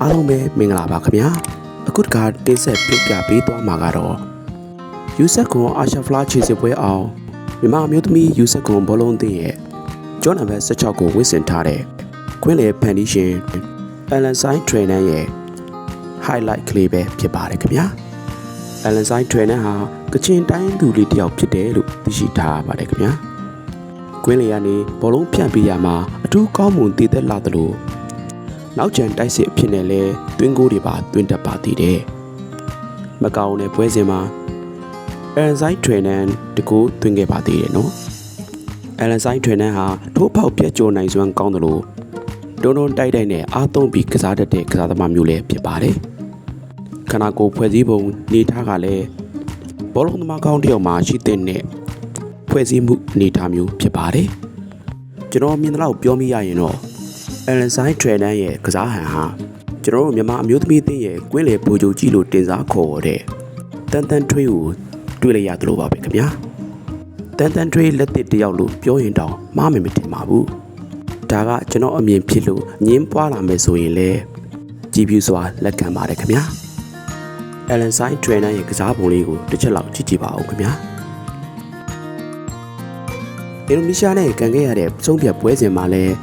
အားလုံးပဲမင်္ဂလာပါခင်ဗျာအခုတခါတင်ဆက်ပြပြပေးသွားမှာကတော့ယူဆက်ကွန်အာရှဖလားခြေစစ်ပွဲအောင်မြန်မာအမျိုးသမီးယူဆက်ကွန်ဘောလုံးသင်းရဲ့ကျောင်းနံပါတ်16ကိုဝစ်ဆင်ထားတဲ့ခွင်းလေဖန်ဒီရှင်အလန်ဆိုင်ထရနန်ရဲ့ highlight ကလေးပဲဖြစ်ပါတယ်ခင်ဗျာအလန်ဆိုင်ထရနန်ဟာကချင်တိုင်းသူလေးတစ်ယောက်ဖြစ်တယ်လို့သိရှိထားပါတယ်ခင်ဗျာကွင်းလေကနေဘောလုံးဖြန့်ပေးရမှာအထူးကောင်းမွန်တည်သက်လာသလို နောက်ကျန်တိုက်စစ်အဖြစ်နဲ့လဲတွင်းကိုတွေပါတွင်းတက်ပါသေးတယ်။မကောင်တဲ့ပွဲစဉ်မှာအန်ဆိုင်ထရနန်တကူတွင်းခဲ့ပါသေးတယ်နော်။အန်ဆိုင်ထရနန်ဟာထိုးပေါက်ပြတ်ကျော်နိုင်စွမ်းကောင်းတယ်လို့တွန်းတွန်းတိုက်တိုက်နဲ့အားသုံးပြီးကစားတတ်တဲ့ကစားသမားမျိုးလည်းဖြစ်ပါတယ်။ခနာကိုဖွဲ့စည်းပုံနေထားကလည်းဘောလုံးသမားကောင်းတစ်ယောက်မှရှိတဲ့နဲ့ဖွဲ့စည်းမှုအနေထားမျိုးဖြစ်ပါတယ်။ကျွန်တော်မြင်တဲ့လောက်ပြောမိရရင်တော့ အယ်လန်ဆိုင်ထရနန်ရဲ့ကစားဟန်ဟာကျွန်တော်တို့မြန်မာအမျိုးသမီးအသင်းရဲ့ကွင်းလေဘူဂျိုကြီးလို့တင်စားခေါ်တဲ့တန်တန်ထွေးကိုတွေ့လိုက်ရတယ်လို့ပါပဲခင်ဗျာတန်တန်ထွေးလက်တစ်တယောက်လို့ပြောရင်တောင်မှားမယ်မထင်ပါဘူးဒါကကျွန်တော်အမြင်ဖြစ်လို့ငင်းပွားလာမယ်ဆိုရင်လေကြည်ပြူစွာလက်ခံပါတယ်ခင်ဗျာအယ်လန်ဆိုင်ထရနန်ရဲ့ကစားပုံလေးကိုတစ်ချက်လောက်ကြည့်ကြည့်ပါဦးခင်ဗျာအင်ဒိုနီးရှားနဲ့ကန်ခဲ့ရတဲ့ဆုံးဖြတ်ပွဲစဉ်မှာလည်း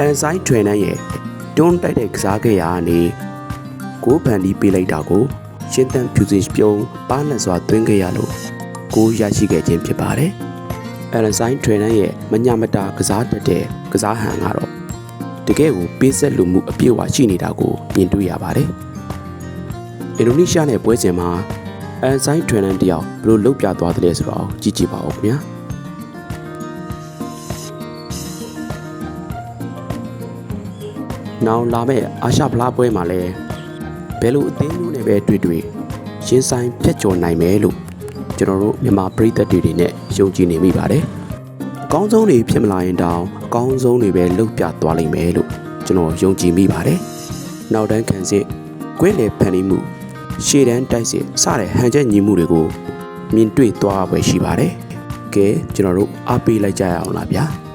အန်ဆိုင်ထရနန်ရဲ့တွန်းတိုက်တဲ့ကစားခဲ့ရာကနေကိုဖန်ဒီပေးလိုက်တာကိုရှင်းတန်ဖြူစင်ပြုံးပါနဲ့စွာသွင်းခဲ့ရလို့ကိုရရှိခဲ့ခြင်းဖြစ်ပါတယ်။အန်ဆိုင်ထရနန်ရဲ့မညာမတာကစားတတ်တဲ့ကစားဟန်ကတော့တကယ်ကိုပေးဆက်လူမှုအပြည့်အဝရှိနေတာကိုမြင်တွေ့ရပါတယ်။အင်ဒိုနီးရှားနဲ့ပွဲစဉ်မှာအန်ဆိုင်ထရနန်တယောက်ဘယ်လိုလုပ်ပြသွားသလဲဆိုတော့ကြည့်ကြည့်ပါဦးခင်ဗျာ။ နောင်လာမဲ့အာရှဖလားပွဲမှာလည်းဘယ်လိုအသင်းမျိုးနဲ့ပဲတွေ့တွေ့ရှင်းဆိုင်ဖြတ်ကျော်နိုင်မယ်လို့ကျွန်တော်တို့မြန်မာပြည်သက်တွေနဲ့ယုံကြည်နေမိပါတယ်။အကောင်းဆုံးတွေဖြစ်မလာရင်တောင်အကောင်းဆုံးတွေပဲလုပ်ပြသွားလိမ့်မယ်လို့ကျွန်တော်ယုံကြည်မိပါတယ်။နောက်တန်းခံစစ်ကွင်းလေဖန်တီးမှုရှေ့တန်းတိုက်စစ်စတဲ့ဟန်ချက်ညီမှုတွေကိုမြင်တွေ့သွားပွဲရှိပါတယ်။ကဲကျွန်တော်တို့အားပေးလိုက်ကြရအောင်လားဗျာ။